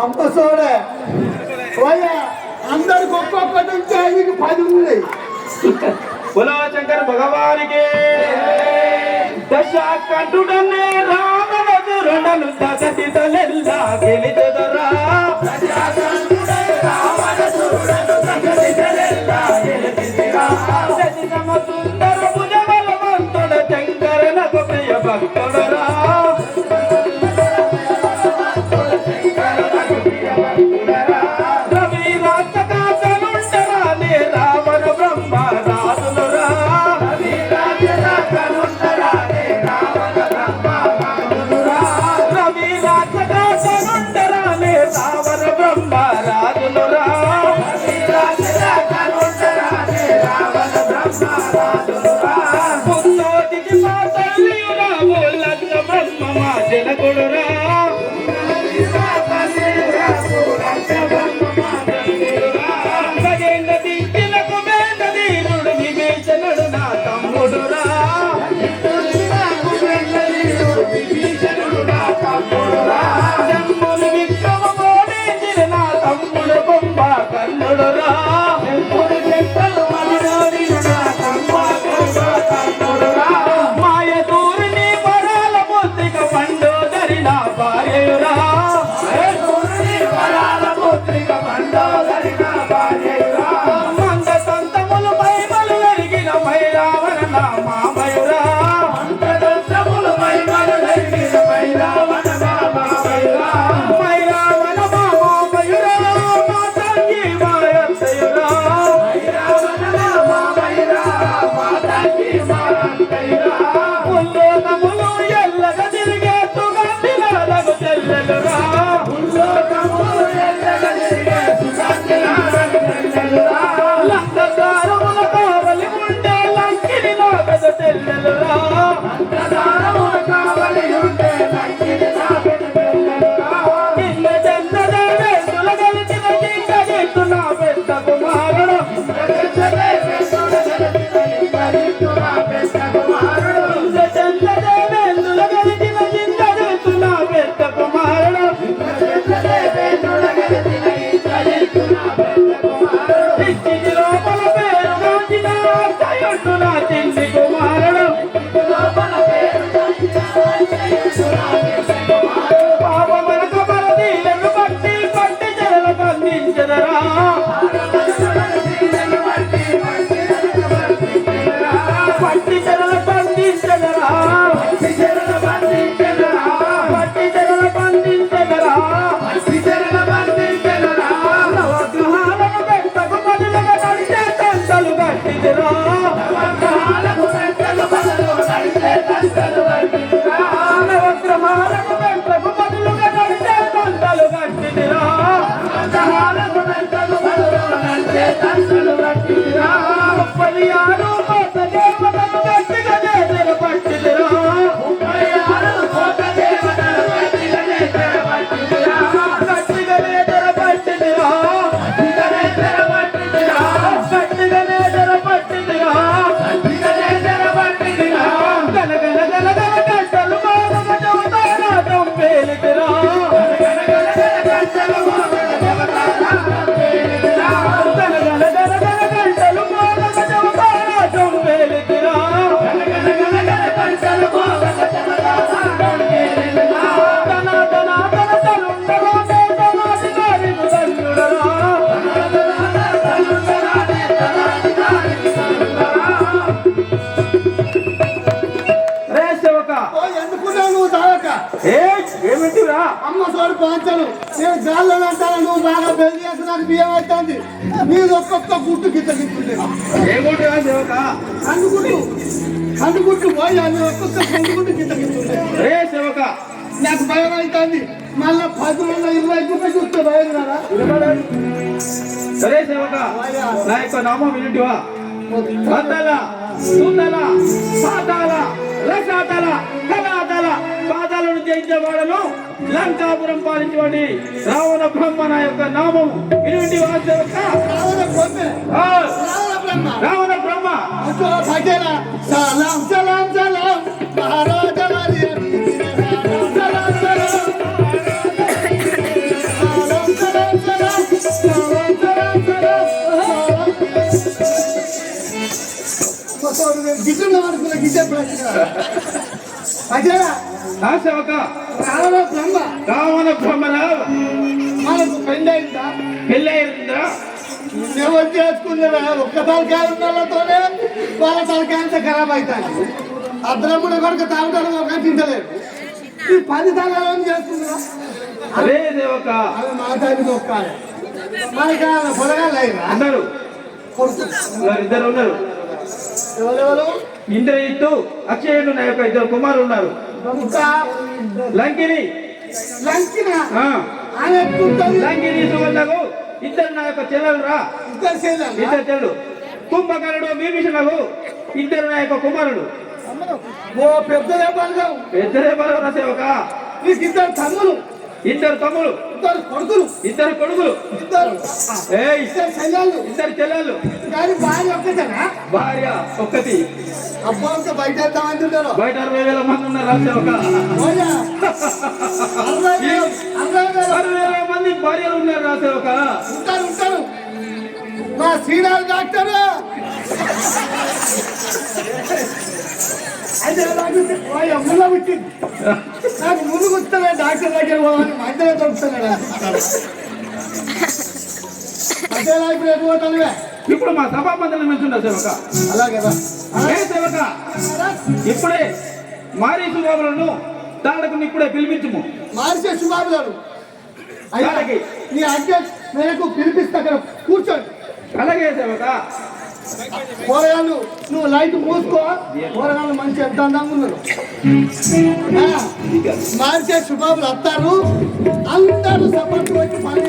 అంత చూడే పోయా అందరికి ఒక్కొక్కటి ఉంటే నీకు పది ఉన్నాయి బులో శంకర్ భగవానికి దశ కంటుడన్నే రామనదురుండను దశ తితలెల్లా గెలిచెదరా அரசன் வட்டுகிறார் பலியார் ఏమిటిరా అమ్మ సోడు పాంచలు. నేను గాల్లో అంటాను నువ్వు బాగా పెళ్ళి చేసి నాకు బియ్యం అవుతుంది నీది ఒక్కొక్క గుట్టు గిట్ట గిట్టుండే ఏమిటిరా సేవక కందుగుట్టు కందుగుట్టు పోయి అది ఒక్కొక్క కందుగుట్టు గిట్ట గిట్టుండే రే సేవక నాకు భయం అవుతుంది. మళ్ళా పది వందల ఇరవై గుట్ట చూస్తే భయం కదా సరే సేవక నా యొక్క నామం వినుటివా వందల సుందల పాతాల రసాతల పాదాలను జయించేవాడను లంకాపురం పాలించేవాడి రావణ బ్రహ్మ నా యొక్క నామం ఇటువంటి రావణ బ్రహ్మ సలాం సలాం సలాం మహారాజా గిట్ల శాశవక రావణ బ్రహ్మ. మనకు పెళ్ళి అయిందా పెళ్ళి అయిందా ఎవరు చేసుకుందా ఒక్క తలకాయలతోనే వాళ్ళ తలకాయలతో ఖరాబ్ అవుతాను అద్రముడు కొడుకు తాగుతాడు ఒక తింటలేడు ఈ పది తలకాయలు చేస్తుందా అదే దేవక. అవి మాట్లాడి మనకి పొలగాళ్ళు అయినా అన్నారు ఇద్దరు ఉన్నారు. ఎవరెవరు? ఇంటర్ ఇట్టు అక్షయుడు నా యొక్క ఇద్దరు కుమారులు ఉన్నారు. లంకిని. లంకిన? ఆ, ఆయన ఎత్తుంటుంది లంకిని సుగంధకు ఇద్దరు నా యొక్క చెల్లెలు రా. ఇద్దరు ఇద్దరు చెల్లెలు. కుంభకరుడు భీమిషణకు ఇద్దరు నా యొక్క కుమారుడు. ఓ పెద్దదే బలగం ఇద్దరే బలవర సేవక. నీకు ఇద్దరు తమ్ములు. ఇద్దరు తమ్ముడు ఇద్దరు కొడుకులు. ఇద్దరు కొడుకులు. ఇద్దరు. ఏ ఇద్దరు చెల్లెళ్ళు. ఇద్దరు చెల్లెలు కానీ భార్య ఒక్కటేనా? భార్య ఒక్కటి. అబ్బా బయట వెళ్తామంటుంటారు బయట అరవై వేల మంది ఉన్నారు రా సేవక ఓయా, అరవై వేలు, మంది భార్యలు ఉన్నారు రా సేవక ఉంటారు ఉంటారు. మా శ్రీరామ్ డాక్టర్. అయితే ముళ్ళ వచ్చింది నాకు ముందు వస్తలే డాక్టర్ దగ్గర పోవాలి మధ్యలో దొరుకుతున్నాడు మధ్యలో ఇప్పుడు ఎటు పోతానువే? ఇప్పుడు మా సభా మందిరం వెళ్తున్నా సేవక? అలాగే సేవక? ఇప్పుడే మారీసు బాబులను తాడకుని ఇప్పుడే పిలిపించుము. మార్చే శుభాబు గారు అలాగే. నీ ఆజ్ఞ మేరకు పిలిపిస్తా కూర్చోండి. అలాగే సేవక. కూరగాయలు నువ్వు లైట్ మూసుకో. పోరగాళ్ళు మంచి ఎంత అందంగా మార్చే మార్కెట్ శుభాబులు వస్తారు అందరూ సపోర్ట్ వచ్చి పని